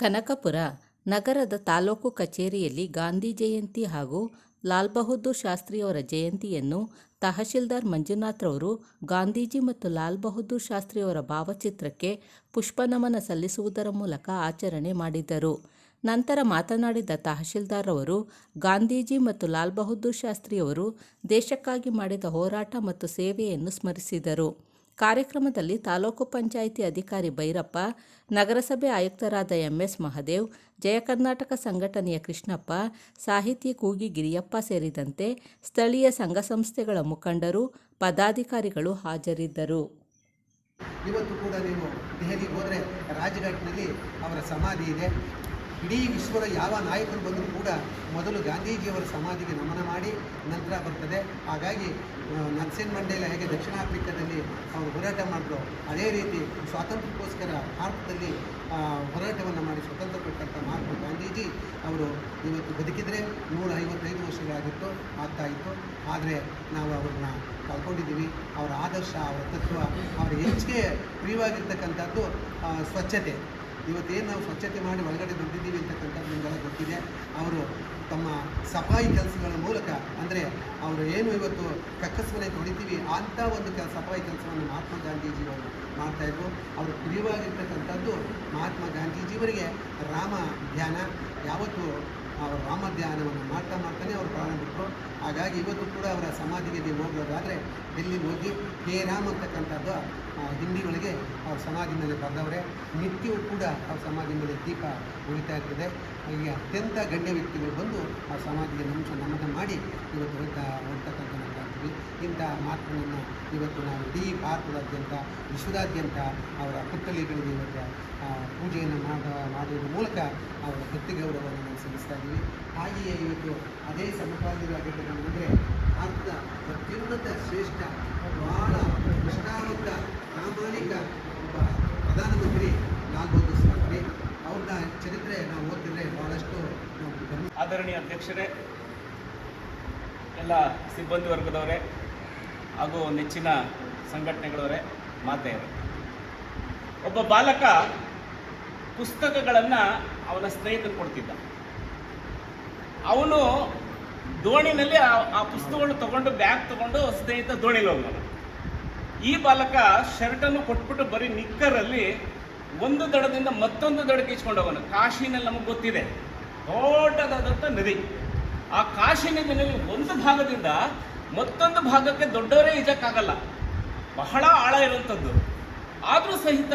ಕನಕಪುರ ನಗರದ ತಾಲೂಕು ಕಚೇರಿಯಲ್ಲಿ ಗಾಂಧಿ ಜಯಂತಿ ಹಾಗೂ ಲಾಲ್ ಬಹದ್ದೂರ್ ಶಾಸ್ತ್ರಿಯವರ ಜಯಂತಿಯನ್ನು ತಹಶೀಲ್ದಾರ್ ಮಂಜುನಾಥ್ರವರು ಗಾಂಧೀಜಿ ಮತ್ತು ಲಾಲ್ ಬಹದ್ದೂರ್ ಶಾಸ್ತ್ರಿಯವರ ಭಾವಚಿತ್ರಕ್ಕೆ ಪುಷ್ಪನಮನ ಸಲ್ಲಿಸುವುದರ ಮೂಲಕ ಆಚರಣೆ ಮಾಡಿದರು. ನಂತರ ಮಾತನಾಡಿದ ತಹಶೀಲ್ದಾರ್ ಅವರು ಗಾಂಧೀಜಿ ಮತ್ತು ಲಾಲ್ ಬಹದ್ದೂರ್ ಶಾಸ್ತ್ರಿಯವರು ದೇಶಕ್ಕಾಗಿ ಮಾಡಿದ ಹೋರಾಟ ಮತ್ತು ಸೇವೆಯನ್ನು ಸ್ಮರಿಸಿದರು. ಕಾರ್ಯಕ್ರಮದಲ್ಲಿ ತಾಲೂಕು ಪಂಚಾಯಿತಿ ಅಧಿಕಾರಿ ಭೈರಪ್ಪ, ನಗರಸಭೆ ಆಯುಕ್ತರಾದ ಎಂಎಸ್ ಮಹದೇವ್, ಜಯ ಕರ್ನಾಟಕ ಸಂಘಟನೆಯ ಕೃಷ್ಣಪ್ಪ, ಸಾಹಿತಿ ಕೂಗಿ ಗಿರಿಯಪ್ಪ ಸೇರಿದಂತೆ ಸ್ಥಳೀಯ ಸಂಘ ಸಂಸ್ಥೆಗಳ ಮುಖಂಡರು, ಪದಾಧಿಕಾರಿಗಳು ಹಾಜರಿದ್ದರು. ಇವತ್ತು ಕೂಡ ನೀವು ದೆಹಲಿಗೆ ಹೋದರೆ ರಾಜ್ಘಾಟ್ನಲ್ಲಿ ಅವರ ಸಮಾಧಿ ಇದೆ. ಇಡೀ ವಿಶ್ವದ ಯಾವ ನಾಯಕರು ಬಂದರೂ ಕೂಡ ಮೊದಲು ಗಾಂಧೀಜಿಯವರ ಸಮಾಧಿಗೆ ನಮನ ಮಾಡಿ ನಂತರ ಬರ್ತದೆ. ಹಾಗಾಗಿ ನರ್ಸೇನ್ ಮಂಡೇಲ ಹೇಗೆ ದಕ್ಷಿಣ ಆಫ್ರಿಕಾದಲ್ಲಿ ಅವರು ಹೋರಾಟ ಮಾಡಿದ್ರು, ಅದೇ ರೀತಿ ಸ್ವಾತಂತ್ರ್ಯಕ್ಕೋಸ್ಕರ ಭಾರತದಲ್ಲಿ ಹೋರಾಟವನ್ನು ಮಾಡಿ ಸ್ವತಂತ್ರ ಕೊಟ್ಟಂಥ ಮಹಾತ್ಮ ಗಾಂಧೀಜಿ ಅವರು ಇವತ್ತು ಬದುಕಿದರೆ ನೂರ ಐವತ್ತೈದು ವರ್ಷಗಳಾಗಿತ್ತು, ಆಗ್ತಾ ಇತ್ತು. ಆದರೆ ನಾವು ಅವ್ರನ್ನ ಕಳ್ಕೊಂಡಿದ್ದೀವಿ. ಅವರ ಆದರ್ಶ, ಅವರ ತತ್ವ, ಅವರ ಹೆಚ್ಚಿಗೆ ಪ್ರಿಯವಾಗಿರ್ತಕ್ಕಂಥದ್ದು ಸ್ವಚ್ಛತೆ. ಇವತ್ತೇನು ನಾವು ಸ್ವಚ್ಛತೆ ಮಾಡಿ ಒಳಗಡೆ ಬಂದಿದ್ದೀವಿ ಅಂತಕ್ಕಂಥದ್ದು ನಿಮಗೆಲ್ಲ ಗೊತ್ತಿದೆ. ಅವರು ತಮ್ಮ ಸಫಾಯಿ ಕೆಲಸಗಳ ಮೂಲಕ, ಅಂದರೆ ಅವರು ಏನು ಇವತ್ತು ಕಕ್ಕಸ್ಮನೆ ತೊಡಿತೀವಿ ಅಂಥ ಒಂದು ಕೆಲ ಸಫಾಯಿ ಕೆಲಸವನ್ನು ಮಹಾತ್ಮ ಗಾಂಧೀಜಿಯವರು ಮಾಡ್ತಾಯಿದ್ರು ಅವರು ಪ್ರಿಯವಾಗಿರ್ತಕ್ಕಂಥದ್ದು ಮಹಾತ್ಮ ಗಾಂಧೀಜಿಯವರಿಗೆ ರಾಮ ಧ್ಯಾನ. ಯಾವತ್ತು ಅವರು ರಾಮ ಧ್ಯಾನವನ್ನು ಮಾಡ್ತಾ ಮಾಡ್ತಾನೆ ಅವರು ಪ್ರಾರಂಭಿಕರು. ಹಾಗಾಗಿ ಇವತ್ತು ಕೂಡ ಅವರ ಸಮಾಧಿಗೆ ನೀವು ಹೋಗೋದಾದರೆ ಡೆಲ್ಲಿ ಹೋಗಿ ಕೆ ರಾಮ್ ಅಂತಕ್ಕಂಥದ್ದು ಹಿಂದಿ ಒಳಗೆ ಅವ್ರ ಸಮಾಧಿ ಮೇಲೆ ನಿತ್ಯವೂ ಕೂಡ ಅವ್ರ ಸಮಾಧಿ ಮೇಲೆ ದೀಪ ಉಳಿತಾ ಇರ್ತದೆ. ಈ ಅತ್ಯಂತ ಗಣ್ಯ ವ್ಯಕ್ತಿಗಳು ಬಂದು ಆ ಸಮಾಧಿಗೆ ನಮಸ ನಮನ ಮಾಡಿ ಇವತ್ತು ಹೋಗ್ತಾ ಹೋಗ್ತಕ್ಕಂಥ ನಾವು ಇಂತಹ ಮಾತುಗಳನ್ನು ಇವತ್ತು ನಾವು ಇಡೀ ಭಾರತದಾದ್ಯಂತ, ವಿಶ್ವದಾದ್ಯಂತ ಅವರ ಪುತ್ಥಳಿಗಳಿಗೆ ಇವತ್ತು ಪೂಜೆಯನ್ನು ಮಾಡ ಮಾಡುವುದರ ಮೂಲಕ ಅವರ ವೃತ್ತಿ ಗೌರವವನ್ನು ನಾವು ಸಲ್ಲಿಸ್ತಾ ಇದ್ದೀವಿ. ಹಾಗೆಯೇ ಇವತ್ತು ಅದೇ ಸಮಕಾಲೀನರಾಗಿರ್ತಕ್ಕಂಥಂದರೆ ಭಾರತದ ಅತ್ಯುನ್ನತ, ಶ್ರೇಷ್ಠ, ಬಹಳ ನಿಷ್ಠಾವಂತ ಪ್ರಾಮಾಣಿಕ ಒಬ್ಬ ಪ್ರಧಾನಮಂತ್ರಿ ಲಾಲ್ ಬಹದ್ದೂರ್ ಶಾಸ್ತ್ರಿ ಅವ್ರನ್ನ ಚರಿತ್ರೆ ನಾವು ಓದಿದ್ರೆ ಬಹಳಷ್ಟು ಆದರಣೀಯ ಅಧ್ಯಕ್ಷರೇ ಎಲ್ಲ ಸಿಬ್ಬಂದಿ ವರ್ಗದವರೇ ಹಾಗೂ ನೆಚ್ಚಿನ ಸಂಘಟನೆಗಳವರೇ, ಮಾತೆಯರೇ. ಒಬ್ಬ ಬಾಲಕ ಪುಸ್ತಕಗಳನ್ನು ಅವನ ಸ್ನೇಹಿತರು ಕೊಡ್ತಿದ್ದ. ಅವನು ದೋಣಿನಲ್ಲಿ ಆ- ಪುಸ್ತಕಗಳು ತಗೊಂಡು, ಬ್ಯಾಗ್ ತಗೊಂಡು ಸ್ನೇಹಿತ ದೋಣಿಲಿ ಹೋಗೋಣ ಈ ಬಾಲಕ ಶರ್ಟನ್ನು ಕೊಟ್ಬಿಟ್ಟು ಬರೀ ನಿಕ್ಕರಲ್ಲಿ ಒಂದು ದಡದಿಂದ ಮತ್ತೊಂದು ದಡಕ್ಕೆ ಇಚ್ಕೊಂಡು ಹೋಗೋಣ ಕಾಶಿನಲ್ಲಿ ನಮಗೆ ಗೊತ್ತಿದೆ ದೊಡ್ಡದಾದಂಥ ನದಿ. ಆ ಕಾಶಿ ನದಿನಲ್ಲಿ ಒಂದು ಭಾಗದಿಂದ ಮತ್ತೊಂದು ಭಾಗಕ್ಕೆ ದೊಡ್ಡವರೇ ಈಜಕ್ಕಾಗಲ್ಲ ಬಹಳ ಆಳ ಇರುವಂಥದ್ದು ಆದರೂ ಸಹಿತ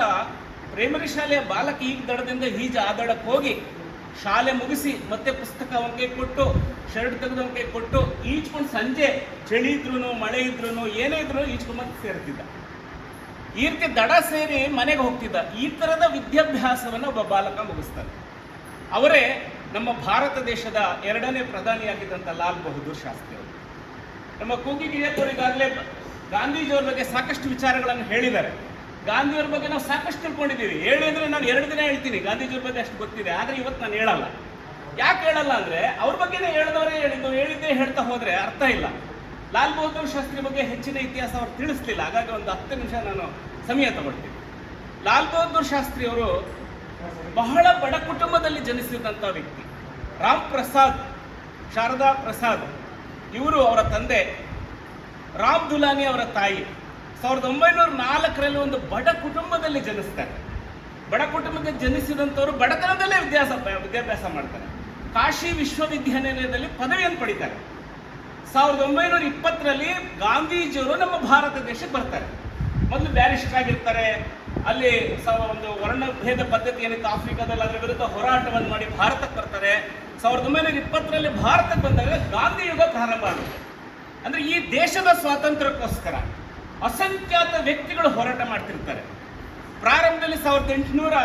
ಪ್ರೈಮರಿ ಶಾಲೆಯ ಬಾಲಕ ಈ ದಡದಿಂದ ಈಜ ಆ ದಡಕ್ಕೆ ಹೋಗಿ ಶಾಲೆ ಮುಗಿಸಿ ಮತ್ತೆ ಪುಸ್ತಕ ಅವನಿಗೆ ಕೊಟ್ಟು, ಶರ್ಟ್ ತೆಗೆದು ಅವನ ಕೈ ಕೊಟ್ಟು, ಈಜ್ಕೊಂಡು ಸಂಜೆ ಚಳಿ ಇದ್ರು ಮಳೆ ಇದ್ರು ಏನೇ ಇದ್ರೂ ಮತ್ತೆ ಸೇರ್ತಿದ್ದ. ಈ ರೀತಿ ದಡ ಸೇರಿ ಮನೆಗೆ ಹೋಗ್ತಿದ್ದ. ಈ ಥರದ ವಿದ್ಯಾಭ್ಯಾಸವನ್ನು ಒಬ್ಬ ಬಾಲಕ ಮುಗಿಸ್ತಾನೆ. ಅವರೇ ನಮ್ಮ ಭಾರತ ದೇಶದ ಎರಡನೇ ಪ್ರಧಾನಿಯಾಗಿದ್ದಂಥ ಲಾಲ್ ಬಹದ್ದೂರ್ ಶಾಸ್ತ್ರಿ ಅವರು. ನಮ್ಮ ಕೂಗಿ ಈಗಾಗಲೇ ಗಾಂಧೀಜಿಯವ್ರ ಬಗ್ಗೆ ಸಾಕಷ್ಟು ವಿಚಾರಗಳನ್ನು ಹೇಳಿದ್ದಾರೆ. ಗಾಂಧಿಯವ್ರ ಬಗ್ಗೆ ನಾವು ಸಾಕಷ್ಟು ತಿಳ್ಕೊಂಡಿದ್ದೀವಿ. ಹೇಳಿ ಅಂದ್ರೆ ನಾನು ಎರಡು ದಿನ ಹೇಳ್ತೀನಿ. ಗಾಂಧೀಜಿಯವ್ರ ಬಗ್ಗೆ ಅಷ್ಟು ಗೊತ್ತಿದೆ. ಆದರೆ ಇವತ್ತು ನಾನು ಹೇಳಲ್ಲ. ಯಾಕೆ ಹೇಳಲ್ಲ ಅಂದರೆ ಅವ್ರ ಬಗ್ಗೆನೇ ಹೇಳಿದವರೇ ಹೇಳಿದ್ದು ಹೇಳಿದ್ದೇ ಹೇಳ್ತಾ ಹೋದರೆ ಅರ್ಥ ಇಲ್ಲ. ಲಾಲ್ ಬಹದ್ದೂರ್ ಶಾಸ್ತ್ರಿ ಬಗ್ಗೆ ಹೆಚ್ಚಿನ ಇತಿಹಾಸ ಅವ್ರು ತಿಳಿಸ್ಲಿಲ್ಲ. ಹಾಗಾಗಿ ಒಂದು ಹತ್ತು ನಿಮಿಷ ನಾನು ಸಮಯ ತಗೊಳ್ತೀನಿ. ಲಾಲ್ ಬಹದ್ದೂರ್ ಶಾಸ್ತ್ರಿ ಅವರು ಬಹಳ ಬಡ ಕುಟುಂಬದಲ್ಲಿ ಜನಿಸಿದಂಥ ವ್ಯಕ್ತಿ. ರಾಮ್ ಪ್ರಸಾದ್, ಶಾರದಾ ಪ್ರಸಾದ್, ಇವರು ಅವರ ತಂದೆ, ರಾಮ್ ದುಲಾನಿ ಅವರ ತಾಯಿ. ಸಾವಿರದ ಒಂಬೈನೂರ ನಾಲ್ಕರಲ್ಲಿ ಒಂದು ಬಡ ಕುಟುಂಬದಲ್ಲಿ ಜನಿಸ್ತಾರೆ. ಬಡ ಕುಟುಂಬದಲ್ಲಿ ಜನಿಸಿದಂಥವರು ಬಡತನದಲ್ಲೇ ವಿದ್ಯಾಸ, ವಿದ್ಯಾಭ್ಯಾಸ ಮಾಡ್ತಾರೆ. ಕಾಶಿ ವಿಶ್ವವಿದ್ಯಾನಿಲಯದಲ್ಲಿ ಪದವಿಯನ್ನು ಪಡಿತಾರೆ. ಸಾವಿರದ ಒಂಬೈನೂರ ಇಪ್ಪತ್ತರಲ್ಲಿ ಗಾಂಧೀಜಿಯವರು ನಮ್ಮ ಭಾರತ ದೇಶಕ್ಕೆ ಬರ್ತಾರೆ. ಮೊದಲು ಬ್ಯಾರಿಸ್ಟರ್ ಆಗಿರ್ತಾರೆ. ಅಲ್ಲಿ ಒಂದು ವರ್ಣಭೇದ ಪದ್ಧತಿ ಏನಿತ್ತು ಆಫ್ರಿಕಾದಲ್ಲಿ ಅದರ ವಿರುದ್ಧ ಹೋರಾಟವನ್ನು ಮಾಡಿ ಭಾರತಕ್ಕೆ ಬರ್ತಾರೆ. ಸಾವಿರದ ಒಂಬೈನೂರ ಇಪ್ಪತ್ತರಲ್ಲಿ ಭಾರತಕ್ಕೆ ಬಂದಾಗ ಗಾಂಧಿ ಯುಗ ಪ್ರಾರಂಭ ಆಗುತ್ತೆ. ಅಂದ್ರೆ ಈ ದೇಶದ ಸ್ವಾತಂತ್ರ್ಯಕ್ಕೋಸ್ಕರ ಅಸಂಖ್ಯಾತ ವ್ಯಕ್ತಿಗಳು ಹೋರಾಟ ಮಾಡ್ತಿರ್ತಾರೆ. ಪ್ರಾರಂಭದಲ್ಲಿ ಸಾವಿರದ ಎಂಟುನೂರ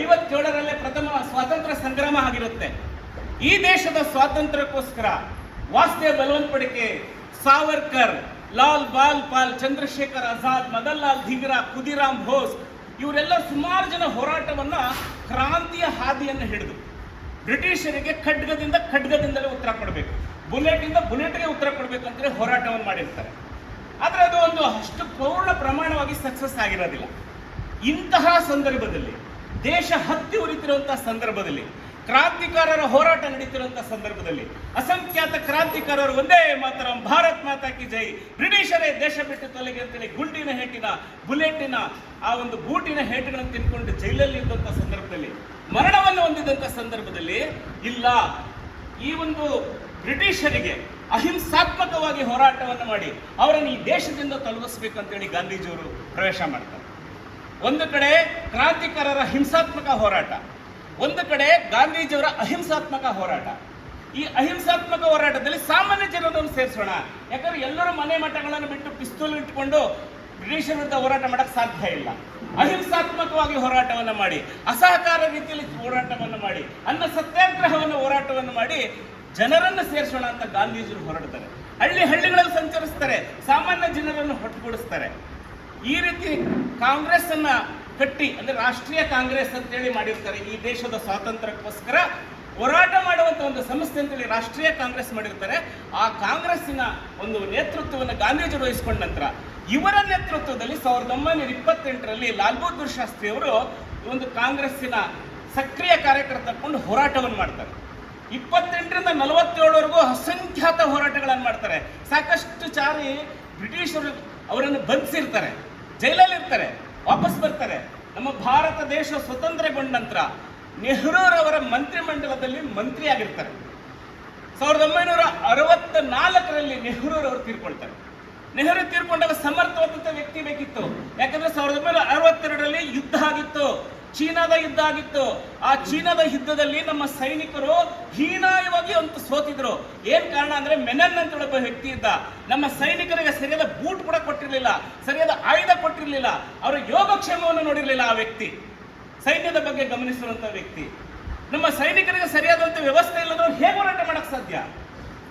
ಐವತ್ತೇಳರಲ್ಲೇ ಪ್ರಥಮ ಸ್ವಾತಂತ್ರ್ಯ ಸಂಗ್ರಾಮ ಆಗಿರುತ್ತೆ. ಈ ದೇಶದ ಸ್ವಾತಂತ್ರ್ಯಕ್ಕೋಸ್ಕರ ವಾಸುದೇವ್ ಬಲವಂತ್ ಪಡಿಕೆ ಸಾವರ್ಕರ್, ಲಾಲ್ ಬಾಲ್ ಪಾಲ್ ಚಂದ್ರಶೇಖರ್ ಆಜಾದ್ ಮದನ್ ಲಾಲ್ ಧಿಗ್ರಾ ಖುದಿರಾಮ್ ಘೋಸ್ ಇವರೆಲ್ಲ ಸುಮಾರು ಜನ ಹೋರಾಟವನ್ನ ಕ್ರಾಂತಿಯ ಹಾದಿಯನ್ನು ಹಿಡಿದು ಬ್ರಿಟಿಷರಿಗೆ ಖಡ್ಗದಿಂದ ಖಡ್ಗದಿಂದಲೇ ಉತ್ತರ ಕೊಡಬೇಕು. ಬುಲೆಟಿಂದ ಬುಲೆಟ್ಗೆ ಉತ್ತರ ಕೊಡಬೇಕು ಅಂತೇಳಿ ಹೋರಾಟವನ್ನು ಮಾಡಿರ್ತಾರೆ. ಆದರೆ ಅದು ಒಂದು ಅಷ್ಟು ಪೂರ್ಣ ಪ್ರಮಾಣವಾಗಿ ಸಕ್ಸಸ್ ಆಗಿರೋದಿಲ್ಲ. ಇಂತಹ ಸಂದರ್ಭದಲ್ಲಿ, ದೇಶ ಹತ್ತಿ ಉರಿತಿರುವಂತಹ ಸಂದರ್ಭದಲ್ಲಿ ಕ್ರಾಂತಿಕಾರರ ಹೋರಾಟ ನಡೀತಿರುವಂತಹ ಸಂದರ್ಭದಲ್ಲಿ ಅಸಂಖ್ಯಾತ ಕ್ರಾಂತಿಕಾರರು ಒಂದೇ ಮಾತ್ರ, ಭಾರತ್ ಮಾತಾ ಕಿ ಜೈ. ಬ್ರಿಟಿಷರೇ ದೇಶ ಬಿಟ್ಟು ತೊಲಗಿ ಅಂತೇಳಿ ಗುಂಡಿನ ಹೇಟಿನ, ಬುಲೆಟಿನ, ಆ ಒಂದು ಬೂಟಿನ ಹೇಟುಗಳನ್ನು ತಿನ್ಕೊಂಡು ಜೈಲಲ್ಲಿ ಇದ್ದಂಥ ಸಂದರ್ಭದಲ್ಲಿ, ಮರಣವನ್ನು ಹೊಂದಿದಂಥ ಸಂದರ್ಭದಲ್ಲಿ ಇಲ್ಲ. ಈ ಒಂದು ಬ್ರಿಟಿಷರಿಗೆ ಅಹಿಂಸಾತ್ಮಕವಾಗಿ ಹೋರಾಟವನ್ನು ಮಾಡಿ ಅವರನ್ನು ಈ ದೇಶದಿಂದ ತೊಲಗಿಸ್ಬೇಕಂತೇಳಿ ಗಾಂಧೀಜಿಯವರು ಪ್ರವೇಶ ಮಾಡ್ತಾರೆ. ಒಂದು ಕಡೆ ಕ್ರಾಂತಿಕಾರರ ಹಿಂಸಾತ್ಮಕ ಹೋರಾಟ ಒಂದು ಕಡೆ ಗಾಂಧೀಜಿಯವರ ಅಹಿಂಸಾತ್ಮಕ ಹೋರಾಟ. ಈ ಅಹಿಂಸಾತ್ಮಕ ಹೋರಾಟದಲ್ಲಿ ಸಾಮಾನ್ಯ ಜನರನ್ನು ಸೇರಿಸೋಣ. ಯಾಕಂದ್ರೆ ಎಲ್ಲರೂ ಮನೆ ಮಠಗಳನ್ನು ಬಿಟ್ಟು ಪಿಸ್ತೂಲ್ ಇಟ್ಕೊಂಡು ಬ್ರಿಟಿಷರ ವಿರುದ್ಧ ಹೋರಾಟ ಮಾಡಕ್ ಸಾಧ್ಯ ಇಲ್ಲ. ಅಹಿಂಸಾತ್ಮಕವಾಗಿ ಹೋರಾಟವನ್ನು ಮಾಡಿ, ಅಸಹಕಾರ ರೀತಿಯಲ್ಲಿ ಹೋರಾಟವನ್ನು ಮಾಡಿ, ಅನ್ನ ಸತ್ಯಾಗ್ರಹವನ್ನು ಹೋರಾಟವನ್ನು ಮಾಡಿ ಜನರನ್ನು ಸೇರಿಸೋಣ ಅಂತ ಗಾಂಧೀಜಿಯವರು ಹೊರಡ್ತಾರೆ. ಹಳ್ಳಿ ಹಳ್ಳಿಗಳಲ್ಲಿ ಸಂಚರಿಸ್ತಾರೆ, ಸಾಮಾನ್ಯ ಜನರನ್ನು ಹೊಟ್ಟುಗೂಡಿಸ್ತಾರೆ. ಈ ರೀತಿ ಕಾಂಗ್ರೆಸ್ ಅನ್ನ ಕಟ್ಟಿ, ಅಂದ್ರೆ ರಾಷ್ಟ್ರೀಯ ಕಾಂಗ್ರೆಸ್ ಅಂತೇಳಿ ಮಾಡಿರ್ತಾರೆ ಈ ದೇಶದ ಸ್ವಾತಂತ್ರ್ಯಕ್ಕೋಸ್ಕರ ಹೋರಾಟ ಮಾಡುವಂತ ಒಂದು ಸಂಸ್ಥೆ ಅಂತೇಳಿ ರಾಷ್ಟ್ರೀಯ ಕಾಂಗ್ರೆಸ್ ಮಾಡಿರ್ತಾರೆ. ಆ ಕಾಂಗ್ರೆಸ್ಸಿನ ಒಂದು ನೇತೃತ್ವವನ್ನು ಗಾಂಧೀಜಿ ವಹಿಸಿಕೊಂಡ ನಂತರ ಇವರ ನೇತೃತ್ವದಲ್ಲಿ ಸಾವಿರದ ಒಂಬೈನೂರ ಇಪ್ಪತ್ತೆಂಟರಲ್ಲಿ ಲಾಲ್ ಬಹದ್ದೂರ್ ಶಾಸ್ತ್ರಿ ಅವರು ಒಂದು ಕಾಂಗ್ರೆಸ್ಸಿನ ಸಕ್ರಿಯ ಕಾರ್ಯಕರ್ತ ತಕೊಂಡು ಹೋರಾಟವನ್ನು ಮಾಡ್ತಾರೆ. ಇಪ್ಪತ್ತೆಂಟರಿಂದ ನಲವತ್ತೇಳವರೆಗೂ ಅಸಂಖ್ಯಾತ ಹೋರಾಟಗಳನ್ನು ಮಾಡ್ತಾರೆ. ಸಾಕಷ್ಟು ಚಾರಿ ಬ್ರಿಟಿಷರು ಅವರನ್ನು ಬಂಧಿಸಿರ್ತಾರೆ ಜೈಲಲ್ಲಿ ಇರ್ತಾರೆ ವಾಪಸ್ ಬರ್ತಾರೆ. ನಮ್ಮ ಭಾರತ ದೇಶ ಸ್ವತಂತ್ರಗೊಂಡ ನಂತರ ನೆಹರೂರವರ ಮಂತ್ರಿಮಂಡಲದಲ್ಲಿ ಮಂತ್ರಿ ಆಗಿರ್ತಾರೆ ಸಾವಿರದ ಒಂಬೈನೂರ ಅರವತ್ತ ನಾಲ್ಕರಲ್ಲಿ ನೆಹರೂರವರು ತೀರ್ಕೊಳ್ತಾರೆ ನೆಹರು ತೀರ್ಕೊಂಡಾಗ ಸಮರ್ಥವಾದಂಥ ವ್ಯಕ್ತಿ ಬೇಕಿತ್ತು. ಯಾಕಂದ್ರೆ ಸಾವಿರದ ಒಂಬೈನೂರ ಅರವತ್ತೆರಡರಲ್ಲಿ ಯುದ್ಧ ಆಗಿತ್ತು. ಚೀನಾದ ಯುದ್ಧ ಆಗಿತ್ತು ಆ ಚೀನಾದ ಯುದ್ಧದಲ್ಲಿ ನಮ್ಮ ಸೈನಿಕರು ಹೀನಾಯವಾಗಿ ಅಂತ ಸೋತಿದ್ರು. ಏನ್ ಕಾರಣ ಅಂದ್ರೆ ಮೆನನ್ ಅಂತ ಒಬ್ಬ ವ್ಯಕ್ತಿ ಇದ್ದ ನಮ್ಮ ಸೈನಿಕರಿಗೆ ಸರಿಯಾದ ಬೂಟ್ ಕೂಡ ಕೊಟ್ಟಿರಲಿಲ್ಲ, ಸರಿಯಾದ ಆಯುಧ ಕೊಟ್ಟಿರಲಿಲ್ಲ, ಅವರ ಯೋಗಕ್ಷೇಮವನ್ನು ನೋಡಿರಲಿಲ್ಲ ಆ ವ್ಯಕ್ತಿ. ಸೈನ್ಯದ ಬಗ್ಗೆ ಗಮನಿಸುವಂತ ವ್ಯಕ್ತಿ. ನಮ್ಮ ಸೈನಿಕರಿಗೆ ಸರಿಯಾದಂತ ವ್ಯವಸ್ಥೆ ಇಲ್ಲದ್ರೂ ಹೇಗೆ ಹೋರಾಟ ಮಾಡಕ್ ಸಾಧ್ಯ?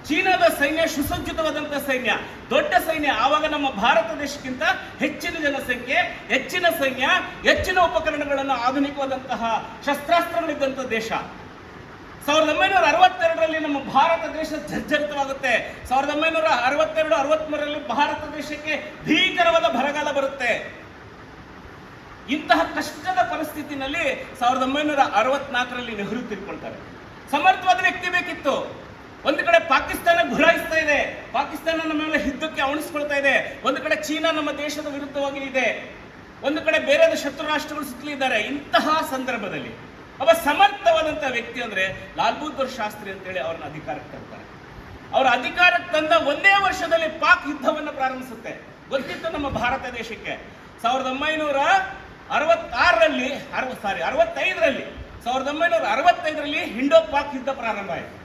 ಚೀನಾದ ಸೈನ್ಯ ಸುಸಜ್ಜಿತವಾದಂಥ ಸೈನ್ಯ, ದೊಡ್ಡ ಸೈನ್ಯ. ಆವಾಗ ನಮ್ಮ ಭಾರತ ದೇಶಕ್ಕಿಂತ ಹೆಚ್ಚಿನ ಜನಸಂಖ್ಯೆ, ಹೆಚ್ಚಿನ ಸೈನ್ಯ, ಹೆಚ್ಚಿನ ಉಪಕರಣಗಳನ್ನು ಆಧುನಿಕವಾದಂತಹ ಶಸ್ತ್ರಾಸ್ತ್ರಗಳಿದ್ದಂಥ ದೇಶ. ಸಾವಿರದ ಒಂಬೈನೂರ ಅರವತ್ತೆರಡರಲ್ಲಿ ನಮ್ಮ ಭಾರತ ದೇಶ ಜರ್ಜರಿತವಾಗುತ್ತೆ. ಸಾವಿರದ ಒಂಬೈನೂರ ಅರವತ್ತೆರಡು, ಅರವತ್ಮೂರರಲ್ಲಿ ಭಾರತ ದೇಶಕ್ಕೆ ಭೀಕರವಾದ ಬರಗಾಲ ಬರುತ್ತೆ. ಇಂತಹ ಕಷ್ಟದ ಪರಿಸ್ಥಿತಿನಲ್ಲಿ ಸಾವಿರದ ಒಂಬೈನೂರ ಅರವತ್ನಾಲ್ಕರಲ್ಲಿ ನೆಹರು ತಿಳ್ಕೊಳ್ತಾರೆ ಸಮರ್ಥವಾದ ವ್ಯಕ್ತಿ ಬೇಕಿತ್ತು. ಒಂದು ಕಡೆ ಪಾಕಿಸ್ತಾನ ಗುರಾಯಿಸ್ತಾ ಇದೆ. ಪಾಕಿಸ್ತಾನ ನಮ್ಮ ಮೇಲೆ ಯುದ್ಧಕ್ಕೆ ಅವಣಿಸ್ಕೊಳ್ತಾ ಇದೆ. ಒಂದು ಕಡೆ ಚೀನಾ ನಮ್ಮ ದೇಶದ ವಿರುದ್ಧವಾಗಿ ಇದೆ. ಒಂದು ಕಡೆ ಬೇರೆ ಶತ್ರು ರಾಷ್ಟ್ರಗಳು ಸುತ್ತಲಿದ್ದಾರೆ. ಇಂತಹ ಸಂದರ್ಭದಲ್ಲಿ ಅವ ಸಮರ್ಥವಾದಂತಹ ವ್ಯಕ್ತಿ ಅಂದ್ರೆ ಲಾಲ್ ಬಹದ್ದೂರ್ ಶಾಸ್ತ್ರಿ ಅಂತೇಳಿ ಅವ್ರನ್ನ ಅಧಿಕಾರಕ್ಕೆ ತರ್ತಾರೆ ಅವರ ಅಧಿಕಾರಕ್ಕೆ ತಂದ ಒಂದೇ ವರ್ಷದಲ್ಲಿ ಪಾಕ್ ಯುದ್ಧವನ್ನು ಪ್ರಾರಂಭಿಸುತ್ತೆ. ಗೊತ್ತಿತ್ತು ನಮ್ಮ ಭಾರತ ದೇಶಕ್ಕೆ. ಸಾವಿರದ ಒಂಬೈನೂರ ಅರವತ್ತಾರರಲ್ಲಿ ಅರವತ್ತು ಸಾರಿ ಅರವತ್ತೈದರಲ್ಲಿ, ಸಾವಿರದ ಒಂಬೈನೂರ ಅರವತ್ತೈದರಲ್ಲಿ ಹಿಂಡೋ ಪಾಕ್ ಯುದ್ಧ ಪ್ರಾರಂಭ ಆಯಿತು.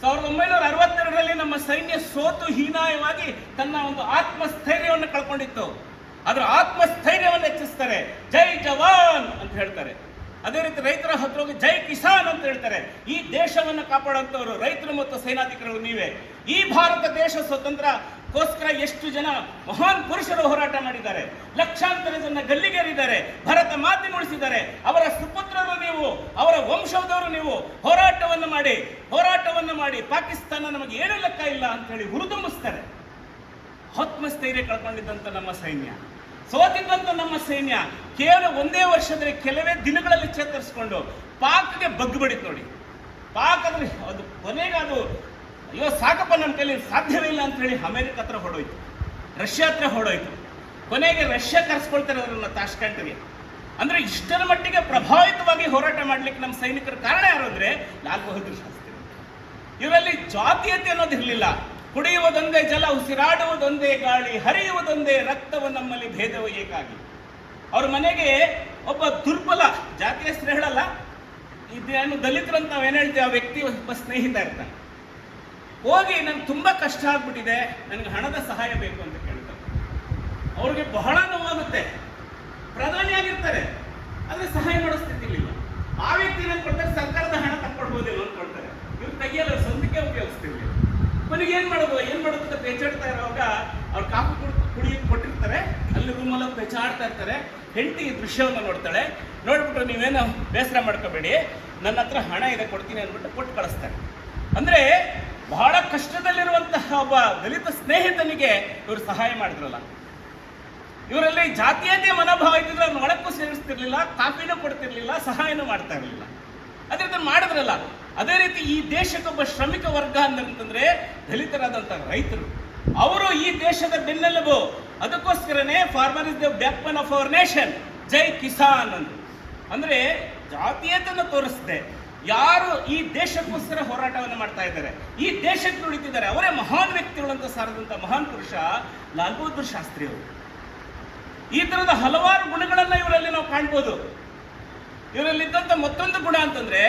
ಸಾವಿರದ ಒಂಬೈನೂರ ಅರವತ್ತೆರಡರಲ್ಲಿ ನಮ್ಮ ಸೈನ್ಯ ಸೋತು ಹೀನಾಯವಾಗಿ ತನ್ನ ಒಂದು ಆತ್ಮಸ್ಥೈರ್ಯವನ್ನು ಕಳ್ಕೊಂಡಿತ್ತು. ಅದರ ಆತ್ಮಸ್ಥೈರ್ಯವನ್ನು ಹೆಚ್ಚಿಸ್ತಾರೆ. ಜೈ ಜವಾನ್ ಅಂತ ಹೇಳ್ತಾರೆ. ಅದೇ ರೀತಿ ರೈತರ ಹತ್ರ ಹೋಗಿ ಜೈ ಕಿಸಾನ್ ಅಂತ ಹೇಳ್ತಾರೆ. ಈ ದೇಶವನ್ನು ಕಾಪಾಡುವಂತವರು ರೈತರು ಮತ್ತು ಸೈನಾಧಿಕರು ನೀವೇ. ಈ ಭಾರತ ದೇಶ ಸ್ವತಂತ್ರಕ್ಕೋಸ್ಕರ ಎಷ್ಟು ಜನ ಮಹಾನ್ ಪುರುಷರು ಹೋರಾಟ ಮಾಡಿದ್ದಾರೆ. ಲಕ್ಷಾಂತರ ಜನ ಗಲ್ಲಿಗೇರಿದ್ದಾರೆ. ಭರತ ಮಾತಿನ ಉಳಿಸಿದ್ದಾರೆ. ಅವರ ಸುಪುತ್ರರು ನೀವು, ಅವರ ವಂಶದವರು ನೀವು ಹೋರಾಟವನ್ನು ಮಾಡಿ ಹೋರಾಟವನ್ನು ಮಾಡಿ ಪಾಕಿಸ್ತಾನ ನಮಗೆ ಏನು ಲೆಕ್ಕ ಇಲ್ಲ ಅಂತ ಹೇಳಿ ಹುರಿದುಂಬಿಸ್ತಾರೆ. ಆತ್ಮಸ್ಥೈರ್ಯ ಕಳ್ಕೊಂಡಿದ್ದಂಥ ನಮ್ಮ ಸೈನ್ಯ. ಸೋತಿದ್ದಂಥ ನಮ್ಮ ಸೈನ್ಯ ಕೇವಲ ಒಂದೇ ವರ್ಷದಲ್ಲಿ ಕೆಲವೇ ದಿನಗಳಲ್ಲಿ ಚೇತರಿಸಿಕೊಂಡು ಪಾಕ್ಗೆ ಬಗ್ಗು ಬಡಿತು ನೋಡಿ. ಪಾಕ್ ಅಂದ್ರೆ ಅದು ಕೊನೆಗೆ ಅದು, ಅಯ್ಯೋ ಸಾಕಪ್ಪ ನಮ್ಮ ಕೈಲಿ ಸಾಧ್ಯವೇ ಇಲ್ಲ ಅಂತ ಹೇಳಿ ಅಮೆರಿಕ ಹತ್ರ ಹೊಡೋಯ್ತು. ರಷ್ಯಾ ಹತ್ರ ಹೊಡೋಯ್ತು. ಕೊನೆಗೆ ರಷ್ಯಾ ಕರೆಸ್ಕೊಳ್ತಾರೆ ಅದನ್ನ ತಾಷ್ಕಂಟ್ಗೆ. ಅಂದ್ರೆ ಇಷ್ಟರ ಮಟ್ಟಿಗೆ ಪ್ರಭಾವಿತವಾಗಿ ಹೋರಾಟ ಮಾಡ್ಲಿಕ್ಕೆ ನಮ್ಮ ಸೈನಿಕರ ಕಾರಣ ಯಾರು ಅಂದ್ರೆ ಲಾಲ್ ಬಹದ್ದೂರ್ ಶಾಸ್ತ್ರಿ. ಇವರಲ್ಲಿ ಜಾತೀಯತೆ ಅನ್ನೋದು ಇರಲಿಲ್ಲ. ಕುಡಿಯುವುದೊಂದೇ ಜಲ, ಉಸಿರಾಡುವುದೊಂದೇ ಗಾಳಿ, ಹರಿಯುವುದೊಂದೇ ರಕ್ತವು ನಮ್ಮಲ್ಲಿ ಭೇದವು ಏಕಾಗಿ. ಅವ್ರ ಮನೆಗೆ ಒಬ್ಬ ದುರ್ಬಲ, ಜಾತಿಯ ಹೇಳಲ್ಲ ಇದೇನು ದಲಿತರಂತ ನಾವು ನಾವೇನು ಹೇಳ್ತೀವಿ, ಆ ವ್ಯಕ್ತಿ ಒಬ್ಬ ಸ್ನೇಹಿತ ಇರ್ತಾನೆ. ಹೋಗಿ ನನ್ಗೆ ತುಂಬಾ ಕಷ್ಟ ಆಗ್ಬಿಟ್ಟಿದೆ, ನನಗೆ ಹಣದ ಸಹಾಯ ಬೇಕು ಅಂತ ಕೇಳ್ತಾರೆ ಅವ್ರಿಗೆ ಬಹಳ ನೋವಾಗುತ್ತೆ ಪ್ರಧಾನಿ ಆಗಿರ್ತಾರೆ ಆದ್ರೆ ಸಹಾಯ ಮಾಡೋ ಸ್ಥಿತಿಲಿಲ್ಲ ಆ ವ್ಯಕ್ತಿ ಏನ್ ಕೊಡ್ತಾರೆ ಸರ್ಕಾರದ ಹಣ ತಕ್ಕೊಡ್ಬೋದೇನೋ ಅನ್ಕೊಳ್ತಾರೆ ಇವ್ರು ಕೈಯಲ್ಲಿ ಸ್ವಂತಕ್ಕೆ ಉಪಯೋಗಿಸ್ತಿರ್ಲಿಲ್ಲ ಕೊನೆಗೆ ಏನ್ ಮಾಡೋದು? ಏನ್ ಮಾಡೋದು ಅಂತ ಪೇಚಾಡ್ತಾ ಇರೋವಾಗ ಅವ್ರು ಕಾಫಿ ಕುಡಿ ಕೊಟ್ಟಿರ್ತಾರೆ. ಅಲ್ಲಿ ರೂಮಲ್ಲಿ ಪೇಚಾಡ್ತಾ ಇರ್ತಾರೆ. ಹೆಂಡತಿ ಈ ದೃಶ್ಯವನ್ನು ನೋಡ್ತಾಳೆ. ನೋಡ್ಬಿಟ್ಟು ನೀವೇನು ಬೇಸರ ಮಾಡ್ಕೋಬೇಡಿ. ನನ್ನ ಹತ್ರ ಹಣ ಇದೆ, ಕೊಡ್ತೀನಿ ಅಂದ್ಬಿಟ್ಟು ಕೊಟ್ಟು ಕಳಿಸ್ತಾರೆ. ಅಂದ್ರೆ ಬಹಳ ಕಷ್ಟದಲ್ಲಿರುವಂತಹ ಒಬ್ಬ ದಲಿತ ಸ್ನೇಹಿತನಿಗೆ ಇವರು ಸಹಾಯ ಮಾಡಿದ್ರಲ್ಲ. ಇವರಲ್ಲಿ ಜಾತೀಯತೆ ಮನೋಭಾವ ಇದ್ದಿದ್ರೆ ಅವ್ರನ್ನ ಒಳಕ್ಕೂ ಸೇರಿಸ್ತಿರ್ಲಿಲ್ಲ, ಕಾಫಿನೂ ಕೊಡ್ತಿರ್ಲಿಲ್ಲ, ಸಹಾಯನೂ ಮಾಡ್ತಾ ಇರಲಿಲ್ಲ. ಅದರಿಂದ ಮಾಡಿದ್ರಲ್ಲ. ಅದೇ ರೀತಿ ಈ ದೇಶಕ್ಕೊಬ್ಬ ಶ್ರಮಿಕ ವರ್ಗ ಅಂತಂದ್ರೆ ದಲಿತರಾದಂಥ ರೈತರು. ಅವರು ಈ ದೇಶದ ಬೆನ್ನೆಲುಬು. ಅದಕ್ಕೋಸ್ಕರನೇ farmer is the backbone of our nation Jai Kisan ಅಂತ ಅಂದ್ರೆ ಜಾತೀಯತೆಯನ್ನು ತೋರಿಸದೆ. ಯಾರು ಈ ದೇಶಕ್ಕೋಸ್ಕರ ಹೋರಾಟವನ್ನು ಮಾಡ್ತಾ ಇದ್ದಾರೆ? ಈ ದೇಶಕ್ಕೆ ನುಡಿತಿದ್ದಾರೆ. ಅವರೇ ಮಹಾನ್ ವ್ಯಕ್ತಿಗಳು ಅಂತ ಸಾರದಂತ ಮಹಾನ್ ಪುರುಷ ಲಾಲ್ ಬಹದ್ದೂರ್ ಶಾಸ್ತ್ರಿ ಅವರು. ಈ ತರದ ಹಲವಾರು ಗುಣಗಳನ್ನ ಇವರಲ್ಲಿ ನಾವು ಕಾಣ್ಬೋದು. ಇವರಲ್ಲಿದ್ದಂಥ ಮತ್ತೊಂದು ಗುಣ ಅಂತಂದ್ರೆ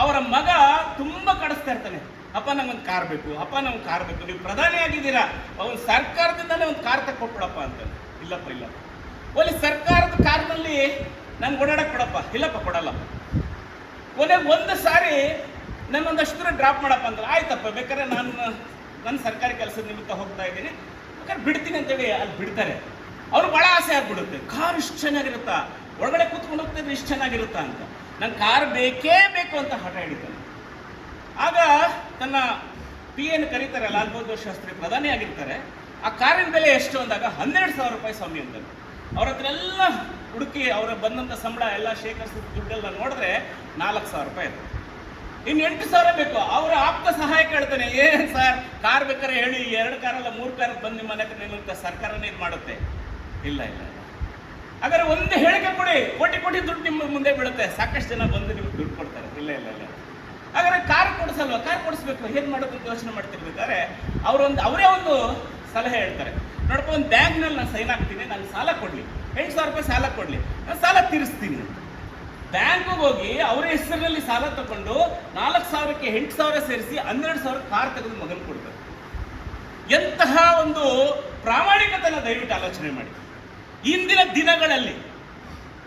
ಅವರ ಮಗ ತುಂಬ ಕಡಿಸ್ತಾ ಇರ್ತಾನೆ. ಅಪ್ಪ, ನಂಗೊಂದು ಕಾರ್ ಬೇಕು. ಅಪ್ಪ ನಂಗೆ ಕಾರ್ ಬೇಕು. ನೀವು ಪ್ರಧಾನಿ ಆಗಿದ್ದೀರಾ. ಅವನು ಸರ್ಕಾರದಿಂದಲೇ ಒಂದು ಕಾರ್ ತಕ್ಕೊಟ್ಬಿಡಪ್ಪ ಅಂತ. ಇಲ್ಲಪ್ಪ, ಇಲ್ಲ. ಒಲಿ ಸರ್ಕಾರದ ಕಾರ್ನಲ್ಲಿ ನನ್ಗೆ ಓಡಾಡಕ್ ಕೊಡಪ್ಪ ಇಲ್ಲಪ್ಪ, ಕೊಡಲ್ಲ. ಕೊನೆಗೆ ಒಂದು ಸಾರಿ ನನ್ನೊಂದಷ್ಟು ದೂರ ಡ್ರಾಪ್ ಮಾಡಪ್ಪ ಅಂದ್ರೆ ಆಯ್ತಪ್ಪ, ಬೇಕಾದ್ರೆ ನಾನು ನನ್ನ ಸರ್ಕಾರಿ ಕೆಲಸದ ನಿಮಿತ್ತ ಹೋಗ್ತಾ ಇದ್ದೀನಿ. ಬೇಕಾದ್ರೆ ಬಿಡ್ತೀನಿ ಅಂತೇಳಿ ಅಲ್ಲಿ ಬಿಡ್ತಾರೆ. ಅವ್ರು ಭಾಳ ಆಸೆ ಆಗ್ಬಿಡುತ್ತೆ. ಕಾರ್ ಇಷ್ಟು ಚೆನ್ನಾಗಿರುತ್ತಾ? ಒಳಗಡೆ ಕೂತ್ಕೊಂಡು ಹೋಗ್ತಿದ್ರೆ ಇಷ್ಟು ಚೆನ್ನಾಗಿರುತ್ತಾ ಅಂತ. ನಂಗೆ ಕಾರ್ ಬೇಕೇ ಬೇಕು ಅಂತ ಹಠ ಹಿಡಿತಾನೆ. ಆಗ ತನ್ನ ಪಿ ಎನ್ ಕರೀತಾರೆ, ಲಾಲ್ ಬಹದ್ದೂರ್ ಶಾಸ್ತ್ರಿ ಪ್ರಧಾನಿ ಆಗಿರ್ತಾರೆ. ಆ ಕಾರಿನ ಬೆಲೆ ಎಷ್ಟು ಅಂದಾಗ ಹನ್ನೆರಡು ಸಾವಿರ ರೂಪಾಯಿ ಸ್ವಾಮಿ ಅಂತಾನೆ ಅವ್ರ ಹತ್ರ ಎಲ್ಲ ಹುಡುಕಿ ಅವರ ಬಂದಂಥ ಸಂಬಳ, ಎಲ್ಲ ಶೇಖರಿಸಿದ ದುಡ್ಡೆಲ್ಲ ನೋಡಿದ್ರೆ ನಾಲ್ಕು ಸಾವಿರ ರೂಪಾಯಿ ಇದೆ ಇನ್ನು ಎಂಟು ಸಾವಿರ ಬೇಕು. ಅವರ ಆಪ್ತ ಸಹಾಯ ಕೇಳ್ತಾನೆ ಏನು ಸರ್, ಕಾರ್ ಬೇಕಾದ್ರೆ ಹೇಳಿ ಎರಡು ಕಾರಲ್ಲ, ಮೂರು ಕಾರ್ ಬಂದು ನಿಮ್ಮ ಮನೆ ಹತ್ರ ನಿಲ್ಲುತ್ತೆ ಸರ್ಕಾರನೇ ಇದು ಮಾಡುತ್ತೆ. ಇಲ್ಲ ಇಲ್ಲ. ಹಾಗಾದ್ರೆ ಒಂದು ಹೇಳಿಕೆ ಕೊಡಿ. ಕೋಟಿ ಕೋಟಿ ದುಡ್ಡು ನಿಮ್ಮ ಮುಂದೆ ಬೀಳುತ್ತೆ. ಸಾಕಷ್ಟು ಜನ ಬಂದು ನಿಮ್ಗೆ ದುಡ್ಡು ಕೊಡ್ತಾರೆ. ಇಲ್ಲ ಇಲ್ಲ ಇಲ್ಲ. ಹಾಗಾದ್ರೆ ಕಾರ್ ಕೊಡಿಸಲ್ವಾ? ಕಾರ್ ಕೊಡಿಸ್ಬೇಕು. ಏನು ಮಾಡೋದು ಅಂತ ಯೋಚನೆ ಮಾಡ್ತಿರ್ಬೇಕಾದ್ರೆ ಅವರೊಂದು ಅವರೇ ಒಂದು ಸಲಹೆ ಹೇಳ್ತಾರೆ. ನೋಡಪ್ಪ ಒಂದು ಬ್ಯಾಂಕ್ನಲ್ಲಿ ನಾನು ಸೈನ್ ಹಾಕ್ತೀನಿ. ನಾನು ಸಾಲ ಕೊಡ್ಲಿ. ಎಂಟು ಸಾವಿರ ರೂಪಾಯಿ ಸಾಲ ಕೊಡ್ಲಿ. ನಾನು ಸಾಲ ತೀರಿಸ್ತೀನಿ. ಅಂತ ಬ್ಯಾಂಕ್ಗೆ ಹೋಗಿ ಅವರ ಹೆಸರಿನಲ್ಲಿ ಸಾಲ ತಗೊಂಡು ನಾಲ್ಕು ಸಾವಿರಕ್ಕೆ ಎಂಟು ಸಾವಿರ ಸೇರಿಸಿ ಹನ್ನೆರಡು ಸಾವಿರ ಕಾರ್ ತೆಗೆದು ಮಗನ ಕೊಡ್ತಾರೆ ಎಂತಹ ಒಂದು ಪ್ರಾಮಾಣಿಕತನ ದಯವಿಟ್ಟು ಆಲೋಚನೆ ಮಾಡಿ. ಇಂದಿನ ದಿನಗಳಲ್ಲಿ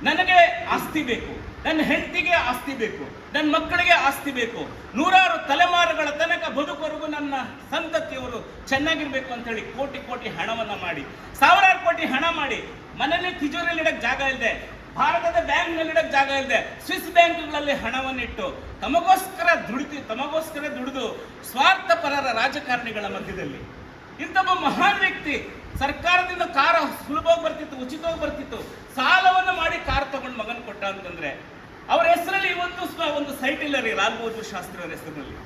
ನನಗೆ ಆಸ್ತಿ ಬೇಕು, ನನ್ನ ಹೆಂಡತಿಗೆ ಆಸ್ತಿ ಬೇಕು, ನನ್ನ ಮಕ್ಕಳಿಗೆ ಆಸ್ತಿ ಬೇಕು, ನೂರಾರು ತಲೆಮಾರುಗಳ ತನಕ ಬದುಕುವರೆಗೂ ನನ್ನ ಸಂತತಿಯವರು ಚೆನ್ನಾಗಿರ್ಬೇಕು ಅಂತ ಹೇಳಿ ಕೋಟಿ ಕೋಟಿ ಹಣವನ್ನ ಮಾಡಿ, ಸಾವಿರಾರು ಕೋಟಿ ಹಣ ಮಾಡಿ ಮನೇಲಿ ತಿಜೋರಿಯಲ್ಲಿ ಇಡಕ್ ಜಾಗ ಇಲ್ಲದೆ ಭಾರತದ ಬ್ಯಾಂಕ್ನಲ್ಲಿ ಇಡಕ್ ಜಾಗ ಇಲ್ಲದೆ ಸ್ವಿಸ್ ಬ್ಯಾಂಕ್ಗಳಲ್ಲಿ ಹಣವನ್ನಿಟ್ಟು ತಮಗೋಸ್ಕರ ದುಡಿತು, ತಮಗೋಸ್ಕರ ದುಡಿದು ಸ್ವಾರ್ಥಪರರ ರಾಜಕಾರಣಿಗಳ ಮಧ್ಯದಲ್ಲಿ ಇಂಥೊಬ್ಬ ಮಹಾನ್ ವ್ಯಕ್ತಿ ಸರ್ಕಾರದಿಂದ ಕಾರ ಸುಲಭವಾಗಿ ಬರ್ತಿತ್ತು, ಉಚಿತವಾಗಿ ಬರ್ತಿತ್ತು. ಸಾಲವನ್ನು ಮಾಡಿ ಕಾರ್ ತಗೊಂಡು ಮಗನ್ ಕೊಟ್ಟ ಅಂತಂದ್ರೆ, ಅವರ ಹೆಸರಲ್ಲಿ ಇವತ್ತು ಒಂದು ಸೈಟ್ ಇಲ್ಲ ರೀ, ಲಾಲ್ ಬಹದ್ದೂರ್ ಶಾಸ್ತ್ರಿ ಅವರ ಹೆಸರಿನಲ್ಲಿ.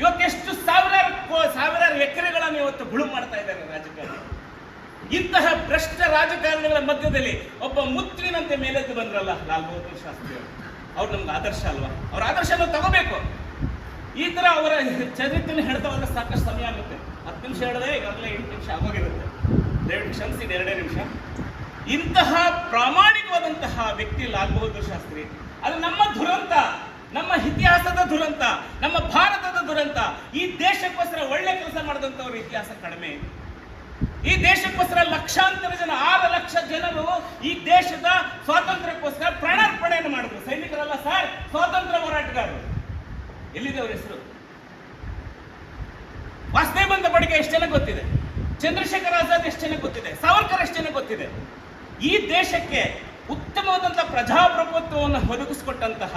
ಇವತ್ತು ಎಷ್ಟು ಸಾವಿರಾರು ಸಾವಿರಾರು ಎಕರೆಗಳನ್ನು ಇವತ್ತು ಗುಳು ಮಾಡ್ತಾ ಇದ್ದಾರೆ ರಾಜಕಾರಣ. ಇಂತಹ ಭ್ರಷ್ಟ ರಾಜಕಾರಣಿಗಳ ಮಧ್ಯದಲ್ಲಿ ಒಬ್ಬ ಮುತ್ತಿನಂತೆ ಮೇಲೆದ್ದು ಬಂದ್ರಲ್ಲ ಲಾಲ್ ಬಹದ್ದೂರ್ ಶಾಸ್ತ್ರಿ ಅವರು. ಅವ್ರು ನಮ್ಗೆ ಆದರ್ಶ ಅಲ್ವಾ? ಅವ್ರ ಆದರ್ಶನ ತಗೋಬೇಕು. ಈ ತರ ಅವರ ಚರಿತ್ರೆ ಹೇಳ್ತಾ ಹೋದ್ರೆ ಸಾಕಷ್ಟು ಸಮಯ ಆಗುತ್ತೆ. ಹತ್ತು ನಿಮಿಷ ಹೇಳಿದ್ರೆ ಈಗಾಗಲೇ ಎಂಟು ನಿಮಿಷ ಆಗೋಗಿರುತ್ತೆ. ದಯವಿಟ್ಟು ಇದೆ ಎರಡೇ ನಿಮಿಷ. ಇಂತಹ ಪ್ರಾಮಾಣಿಕವಾದಂತಹ ವ್ಯಕ್ತಿ ಲಾಲ್ ಬಹದ್ದೂರ್ ಶಾಸ್ತ್ರಿ. ಅದು ನಮ್ಮ ದುರಂತ, ನಮ್ಮ ಇತಿಹಾಸದ ದುರಂತ, ನಮ್ಮ ಭಾರತದ ದುರಂತ. ಈ ದೇಶಕ್ಕೋಸ್ಕರ ಒಳ್ಳೆ ಕೆಲಸ ಮಾಡಿದಂಥವ್ರ ಇತಿಹಾಸ ಕಡಿಮೆ. ಈ ದೇಶಕ್ಕೋಸ್ಕರ ಲಕ್ಷಾಂತರ ಜನ, ಆರು ಲಕ್ಷ ಜನರು ಈ ದೇಶದ ಸ್ವಾತಂತ್ರ್ಯಕ್ಕೋಸ್ಕರ ಪ್ರಾಣಾರ್ಪಣೆಯನ್ನು ಮಾಡಿದ್ರು. ಸೈನಿಕರಲ್ಲ ಸರ್, ಸ್ವಾತಂತ್ರ್ಯ ಹೋರಾಟಗಾರರು. ಎಲ್ಲಿದೆ ಅವ್ರ ಹೆಸರು? ಬಂದ ಬಡಿಗೆ ಎಷ್ಟು ಜನ ಗೊತ್ತಿದೆ? ಚಂದ್ರಶೇಖರ್ ಆಜಾದ್ ಎಷ್ಟು ಜನ ಗೊತ್ತಿದೆ? ಸಾವರ್ಕರ್ ಎಷ್ಟು ಜನ ಗೊತ್ತಿದೆ? ಈ ದೇಶಕ್ಕೆ ಉತ್ತಮವಾದಂತಹ ಪ್ರಜಾಪ್ರಭುತ್ವವನ್ನು ಒದಗಿಸಿಕೊಟ್ಟಂತಹ,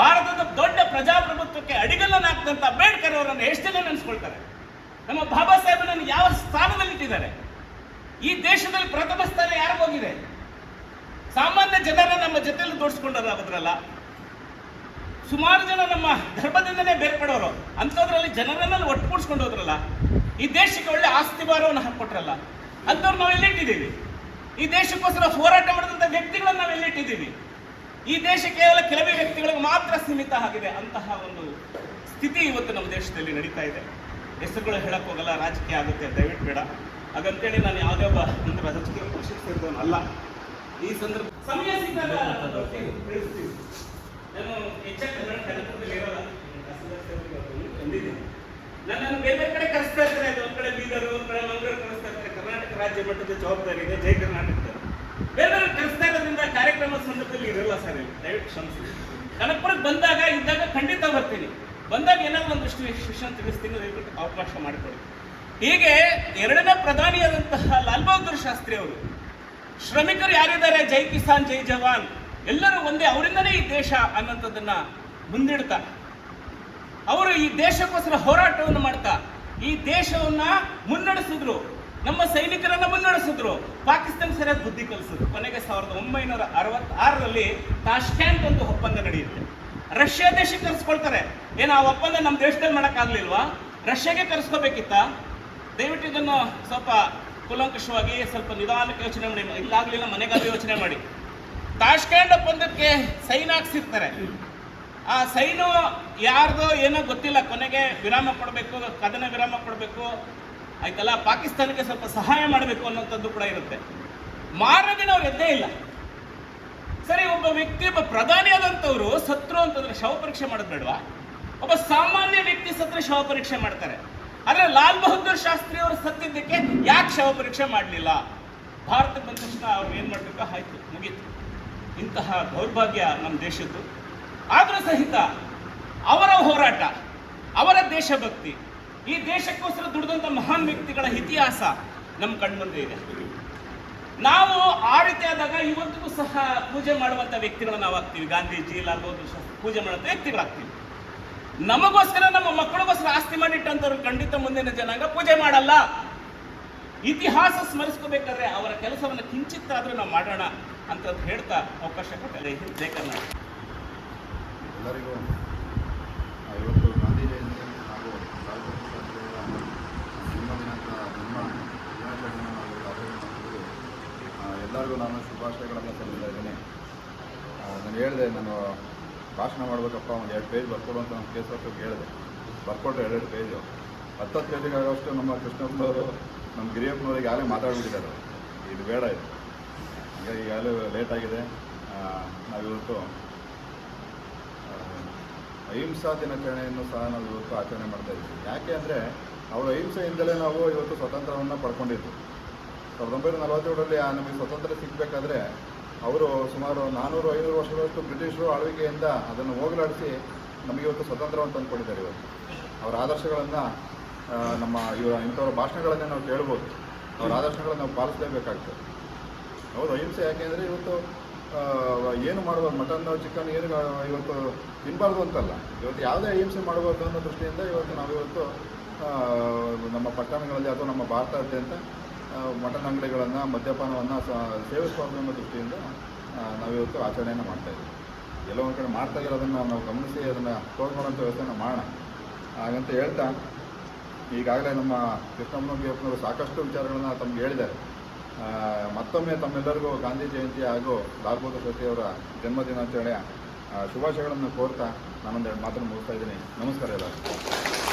ಭಾರತದ ದೊಡ್ಡ ಪ್ರಜಾಪ್ರಭುತ್ವಕ್ಕೆ ಅಡಿಗಲ್ಲನ್ನು ಹಾಕಿದಂತ ಅಂಬೇಡ್ಕರ್ ಅವರನ್ನು ಎಷ್ಟು ಜನ ನೆನೆಸ್ಕೊಳ್ತಾರೆ? ನಮ್ಮ ಬಾಬಾ ಸಾಹೇಬನನ್ನು ಯಾವ ಸ್ಥಾನದಲ್ಲಿ ಇಟ್ಟಿದ್ದಾರೆ ಈ ದೇಶದಲ್ಲಿ ಪ್ರಥಮ ಸ್ಥಾನ ಯಾರಿಗೋಗಿದೆ ಸಾಮಾನ್ಯ ಜನರ ನಮ್ಮ ಜೊತೆಯಲ್ಲಿ ತೋರಿಸ್ಕೊಂಡಾರ ಅದರಲ್ಲ ಸುಮಾರು ಜನ ನಮ್ಮ ಧರ್ಮದಿಂದನೇ ಬೇರ್ಪಡೋರು. ಅಂಥದ್ರಲ್ಲಿ ಜನರನ್ನ ಒಟ್ಟುಗೂಡಿಸ್ಕೊಂಡು ಹೋದ್ರಲ್ಲ ಈ ದೇಶಕ್ಕೆ ಒಳ್ಳೆ ಆಸ್ತಿ ಭಾರವನ್ನು ಹಾಕೊಟ್ರಲ್ಲ, ಅಂಥವ್ರು ನಾವು ಎಲ್ಲಿಟ್ಟಿದ್ದೀವಿ? ಈ ದೇಶಕ್ಕೋಸ್ಕರ ಹೋರಾಟ ಮಾಡಿದಂಥ ವ್ಯಕ್ತಿಗಳನ್ನು ನಾವು ಎಲ್ಲಿಟ್ಟಿದ್ದೀವಿ? ಈ ದೇಶ ಕೇವಲ ಕೆಲವೇ ವ್ಯಕ್ತಿಗಳಿಗೆ ಮಾತ್ರ ಸೀಮಿತ ಆಗಿದೆ ಅಂತಹ ಒಂದು ಸ್ಥಿತಿ ಇವತ್ತು ನಮ್ಮ ದೇಶದಲ್ಲಿ ನಡೀತಾ ಇದೆ. ಹೆಸರುಗಳು ಹೇಳಕ್ ಹೋಗಲ್ಲ, ರಾಜಕೀಯ ಆಗುತ್ತೆ, ದಯವಿಟ್ಟು ಬೇಡ. ಹಾಗಂತೇಳಿ ನಾನು ಯಾವುದೇ ಒಬ್ಬ ಒಂದು ರಾಜಕೀಯ ಪಕ್ಷಕ್ಕೆ ಸೇರಿದವನು ಅಲ್ಲ. ಈ ಸಂದರ್ಭ ಸಮಯ ತಿಳಿಸ್ತೀವಿ ನಾನು ಹೆಚ್ಚಾಗಿ ಕನ್ನಡ ನನ್ನನ್ನು ಬೇರೆ ಬೇರೆ ಕಡೆ ಕರೆಸ್ತಾ ಇರ್ತಾರೆ. ಒಂದ್ ಕಡೆ ಬೀದರು, ಒಂದ್ ಕಡೆ ಮಂಗಳೂರು ಕರೆಸ್ತಾ ಇರ್ತಾರೆ. ಕರ್ನಾಟಕ ರಾಜ್ಯ ಮಟ್ಟದ ಜವಾಬ್ದಾರಿ ಇದೆ. ಜೈ ಕರ್ನಾಟಕದ ಬೇರೆ ಬೇರೆ ಕರೆಸ್ತಾ ಇರೋದ್ರಿಂದ ಕಾರ್ಯಕ್ರಮ ಸಂದರ್ಭದಲ್ಲಿ ಇರಲ್ಲ ಸರ್ ದಯವಿಟ್ಟು ಕ್ಷಮಿಸಿ. ಕನಕಪುರಕ್ಕೆ ಬಂದಾಗ, ಇದ್ದಾಗ ಖಂಡಿತ ಬರ್ತೀನಿ. ಬಂದಾಗ ಏನಾದ್ರು ಒಂದಷ್ಟು ಶಿಕ್ಷಣ ತಿಳಿಸ್ತೀನಿ, ದಯವಿಟ್ಟು ಅವಕಾಶ ಮಾಡಿಕೊಡಿ. ಹೀಗೆ ಎರಡನೇ ಪ್ರಧಾನಿಯಾದಂತಹ ಲಾಲ್ ಬಹದ್ದೂರ್ ಶಾಸ್ತ್ರಿ ಅವರು, ಶ್ರಮಿಕರು ಯಾರಿದ್ದಾರೆ? ಜೈ ಕಿಸಾನ್, ಜೈ ಜವಾನ್. ಎಲ್ಲರೂ ಒಂದೇ, ಅವರಿಂದನೇ ಈ ದೇಶ ಅನ್ನೋಂಥದ್ದನ್ನ ಮುಂದಿಡ್ತಾ ಅವರು ಈ ದೇಶಕ್ಕೋಸ್ಕರ ಹೋರಾಟವನ್ನು ಮಾಡ್ತಾ, ಈ ದೇಶವನ್ನ ಮುನ್ನಡೆಸಿದ್ರು. ನಮ್ಮ ಸೈನಿಕರನ್ನ ಮುನ್ನಡೆಸಿದ್ರು. ಪಾಕಿಸ್ತಾನ ಸರಿಯಾದ ಬುದ್ಧಿ ಕಲಿಸಿದ್ರು. ಕೊನೆಗೆ ಸಾವಿರದ ಒಂಬೈನೂರ ಅರವತ್ತಾರರಲ್ಲಿ ತಾಷ್ಕ್ಯಾಂಟ್ ಒಂದು ಒಪ್ಪಂದ ನಡೆಯುತ್ತೆ. ರಷ್ಯಾ ದೇಶಕ್ಕೆ ಕರೆಸ್ಕೊಳ್ತಾರೆ. ಏನು ಆ ಒಪ್ಪಂದ ನಮ್ಮ ದೇಶದಲ್ಲಿ ಮಾಡೋಕ್ಕಾಗಲಿಲ್ವಾ? ರಷ್ಯಾಗೆ ಕರೆಸ್ಕೋಬೇಕಿತ್ತ? ದಯವಿಟ್ಟು ಇದನ್ನು ಸ್ವಲ್ಪ ಕುಲಂಕಷವಾಗಿ ಸ್ವಲ್ಪ ನಿಧಾನಕ್ಕೆ ಯೋಚನೆ ಮಾಡಿ. ಇಲ್ಲಾಗ್ಲಿಲ್ಲ ಮನೆಗಾದ್ರೂ ಯೋಚನೆ ಮಾಡಿ. ತಾಷ್ಕ್ಯಾಂಡ್ ಒಪ್ಪಂದಕ್ಕೆ ಸೈನ್ ಹಾಕ್ಸಿರ್ತಾರೆ. ಆ ಸೈನು ಯಾರ್ದೋ ಏನೋ ಗೊತ್ತಿಲ್ಲ, ಕೊನೆಗೆ ವಿರಾಮ ಕೊಡಬೇಕು, ಕದನ ವಿರಾಮ ಕೊಡಬೇಕು, ಆಯ್ತಲ್ಲ? ಪಾಕಿಸ್ತಾನಕ್ಕೆ ಸ್ವಲ್ಪ ಸಹಾಯ ಮಾಡಬೇಕು ಅನ್ನೋಂಥದ್ದು ಕೂಡ ಇರುತ್ತೆ. ಮಾರನೇ ದಿನ ಅವ್ರು ಎದ್ದೇ ಇಲ್ಲ. ಸರಿ, ಒಬ್ಬ ವ್ಯಕ್ತಿ, ಒಬ್ಬ ಪ್ರಧಾನಿ ಆದಂಥವ್ರು ಸತ್ರು ಅಂತಂದ್ರೆ ಶವ ಪರೀಕ್ಷೆ ಮಾಡೋದು ಬೇಡವಾ? ಒಬ್ಬ ಸಾಮಾನ್ಯ ವ್ಯಕ್ತಿ ಸತ್ರ ಶವ ಪರೀಕ್ಷೆ ಮಾಡ್ತಾರೆ. ಆದರೆ ಲಾಲ್ ಬಹದ್ದೂರ್ ಶಾಸ್ತ್ರಿ ಅವರು ಸತ್ತಿದ್ದಕ್ಕೆ ಯಾಕೆ ಶವ ಪರೀಕ್ಷೆ ಮಾಡಲಿಲ್ಲ? ಭಾರತಕ್ಕೆ ಬಂದ ತಕ್ಷಣ ಅವ್ರು ಏನು ಮಾಡ್ಬೇಕು? ಆಯ್ತು, ಮುಗೀತು. ಇಂತಹ ದೌರ್ಭಾಗ್ಯ ನಮ್ಮ ದೇಶದ್ದು. ಆದರೂ ಸಹಿತ ಅವರ ಹೋರಾಟ, ಅವರ ದೇಶಭಕ್ತಿ, ಈ ದೇಶಕ್ಕೋಸ್ಕರ ದುಡಿದಂಥ ಮಹಾನ್ ವ್ಯಕ್ತಿಗಳ ಇತಿಹಾಸ ನಮ್ಮ ಕಣ್ಮುಂದೆ ಇದೆ. ನಾವು ಆ ರೀತಿ ಆದಾಗ ಇವತ್ತಿಗೂ ಸಹ ಪೂಜೆ ಮಾಡುವಂಥ ವ್ಯಕ್ತಿಗಳು ನಾವು ಆಗ್ತೀವಿ. ಗಾಂಧೀಜಿ ಲಾಲ್ ಬಹದ್ದೂರ್ ಶಾಸ್ತ್ರಿ ಪೂಜೆ ಮಾಡುವಂಥ ವ್ಯಕ್ತಿಗಳಾಗ್ತೀವಿ ನಮಗೋಸ್ಕರ, ನಮ್ಮ ಮಕ್ಕಳಿಗೋಸ್ಕರ ಆಸ್ತಿ ಮಾಡಿಟ್ಟಂಥವ್ರು ಖಂಡಿತ ಮುಂದಿನ ಜನಾಂಗ ಪೂಜೆ ಮಾಡಲ್ಲ. ಇತಿಹಾಸ ಸ್ಮರಿಸ್ಕೋಬೇಕಾದ್ರೆ ಅವರ ಕೆಲಸವನ್ನು ಕಿಂಚಿತ್ತಾದರೂ ನಾವು ಮಾಡೋಣ ಅಂತ ಹೇಳ್ತಾ ಅವಕಾಶ ಕೊಟ್ಟರೆ ಜಯ ಎಲ್ಲರಿಗೂ ಇವತ್ತು ಗಾಂಧಿ ಜಯಂತಿ ಹಾಗೂ ಸಾರ್ವಜನಿಕ ಶಾಸ್ತ್ರಿಯವರ ಜನ್ಮ ದಿನಾಚರಣೆಯನ್ನು ಆಚರಣೆ ಎಲ್ಲರಿಗೂ ನಾನು ಶುಭಾಶಯಗಳನ್ನು ಸಲ್ಲಿಸ್ತಾ ಇದ್ದೀನಿ. ನಾನು ಹೇಳಿದೆ, ನಾನು ಭಾಷಣ ಮಾಡಬೇಕಪ್ಪ, ಒಂದು ಎರಡು ಪೇಜ್ ಬರ್ಕೊಡು ಅಂತ ನಮ್ಮ ಕೇಸರಿಗೆ ಹೇಳಿದೆ. ಬರ್ಕೊಟ್ರೆ ಎರಡೆರಡು ಪೇಜು ಹತ್ತತ್ತು ಹತ್ತು ಆಗೋಷ್ಟು ನಮ್ಮ ಕೃಷ್ಣಪ್ಪನವರು, ನಮ್ಮ ಗಿರಿಯಪ್ಪನವ್ರಿಗೆ ಯಾರೇ ಮಾತಾಡ್ಬಿಟ್ಟಿದ್ದಾರೆ. ಇದು ಬೇಡ ಇದು. ಹಾಗಾಗಿ ಈಗಾಗಲೇ ಲೇಟ್ ಆಗಿದೆ. ನಾವಿವತ್ತು ಅಹಿಂಸಾ ದಿನಾಚರಣೆಯನ್ನು ಸಹ ನಾವು ಇವತ್ತು ಆಚರಣೆ ಮಾಡ್ತಾ ಇದ್ದೀವಿ. ಯಾಕೆ ಅಂದರೆ, ಅವರ ಅಹಿಂಸೆಯಿಂದಲೇ ನಾವು ಇವತ್ತು ಸ್ವತಂತ್ರವನ್ನು ಪಡ್ಕೊಂಡಿದ್ದು ಸಾವಿರದ ಒಂಬೈನೂರ ನಲವತ್ತೇಳರಲ್ಲಿ ನಮಗೆ ಸ್ವತಂತ್ರ ಸಿಗಬೇಕಾದ್ರೆ, ಅವರು ಸುಮಾರು ನಾನ್ನೂರು ಐನೂರು ವರ್ಷಗಳಷ್ಟು ಬ್ರಿಟಿಷರು ಆಳ್ವಿಕೆಯಿಂದ ಅದನ್ನು ಹೋಗಲಾಡಿಸಿ ನಮಗೆ ಇವತ್ತು ಸ್ವತಂತ್ರವನ್ನು ತಂದುಕೊಂಡಿದ್ದಾರೆ ಇವತ್ತು ಅವರ ಆದರ್ಶಗಳನ್ನು ನಮ್ಮ ಇವರ ಇಂಥವ್ರ ಭಾಷಣಗಳನ್ನೇ ನಾವು ಕೇಳ್ಬೋದು. ಅವರ ಆದರ್ಶಗಳನ್ನು ನಾವು ಪಾಲಿಸಲೇಬೇಕಾಗ್ತದೆ. ಹೌದು, ಅಹಿಂಸೆ ಯಾಕೆಂದರೆ ಇವತ್ತು ಏನು ಮಾಡ್ಬೋದು? ಮಟನ್ ಚಿಕನ್ ಏನು ಇವತ್ತು ತಿನ್ನಬಾರ್ದು ಅಂತಲ್ಲ. ಇವತ್ತು ಯಾವುದೇ ಅಹಿಂಸೆ ಮಾಡಬಾರ್ದು ಅನ್ನೋ ದೃಷ್ಟಿಯಿಂದ ಇವತ್ತು ನಾವಿವತ್ತು ಇವತ್ತು ನಮ್ಮ ಪಟ್ಟಣಗಳಲ್ಲಿ ಅಥವಾ ನಮ್ಮ ಭಾರತಾದ್ಯಂತ ಮಟನ್ ಅಂಗಡಿಗಳನ್ನು, ಮದ್ಯಪಾನವನ್ನು ಸೇವಿಸಬಾರ್ದು ಅನ್ನೋ ದೃಷ್ಟಿಯಿಂದ ನಾವಿವತ್ತು ಆಚರಣೆಯನ್ನು ಮಾಡ್ತಾ ಇದ್ದೀವಿ. ಎಲ್ಲೋ ಒಂದು ಕಡೆ ಮಾಡ್ತಾ ಇರೋದನ್ನು ನಾವು ಗಮನಿಸಿ, ಅದನ್ನು ತೋರ್ಕೊಳ್ಳೋಂಥ ವ್ಯವಸ್ಥೆನ ಮಾಡೋಣ. ಹಾಗಂತ ಹೇಳ್ತಾ, ಈಗಾಗಲೇ ನಮ್ಮ ಕೃಷ್ಣಮ್ಮನವರು ಸಾಕಷ್ಟು ವಿಚಾರಗಳನ್ನು ತಮ್ಗೆ ಹೇಳಿದ್ದಾರೆ. ಮತ್ತೊಮ್ಮೆ ತಮ್ಮೆಲ್ಲರಿಗೂ ಗಾಂಧಿ ಜಯಂತಿ ಹಾಗೂ ಲಾಲ್ ಬಹದ್ದೂರ್ ಶಾಸ್ತ್ರಿ ಅವರ ಜನ್ಮ ದಿನಾಚರಣೆಯ ಶುಭಾಶಯಗಳನ್ನು ಕೋರ್ತಾ ನಾನೊಂದೆರಡು ಮಾತನ್ನು ಮುಗಿಸ್ತಾ ಇದ್ದೀನಿ. ನಮಸ್ಕಾರ ಎಲ್ಲರಿಗೂ.